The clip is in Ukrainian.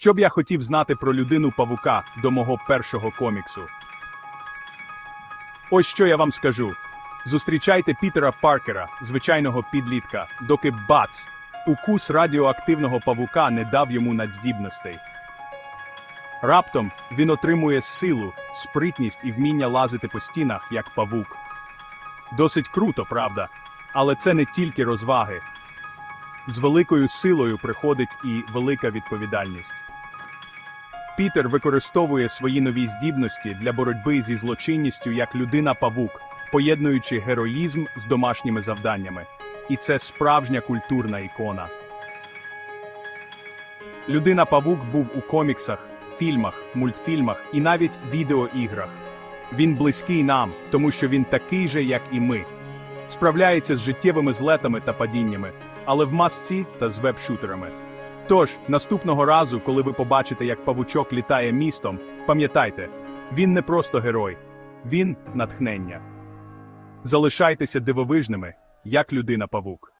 Що б я хотів знати про людину павука до мого першого коміксу? Ось що я вам скажу. Зустрічайте Пітера Паркера, звичайного підлітка, доки бац! Укус радіоактивного павука не дав йому надздібностей. Раптом він отримує силу, спритність і вміння лазити по стінах, як павук. Досить круто, правда, але це не тільки розваги. З великою силою приходить і велика відповідальність. Пітер використовує свої нові здібності для боротьби зі злочинністю як людина-павук, поєднуючи героїзм з домашніми завданнями. І це справжня культурна ікона. Людина-павук був у коміксах, фільмах, мультфільмах і навіть відеоіграх. Він близький нам, тому що він такий же, як і ми. Справляється з життєвими злетами та падіннями, але в масці та з веб-шутерами. Тож, наступного разу, коли ви побачите, як павучок літає містом, пам'ятайте, він не просто герой, він натхнення. Залишайтеся дивовижними, як людина-павук.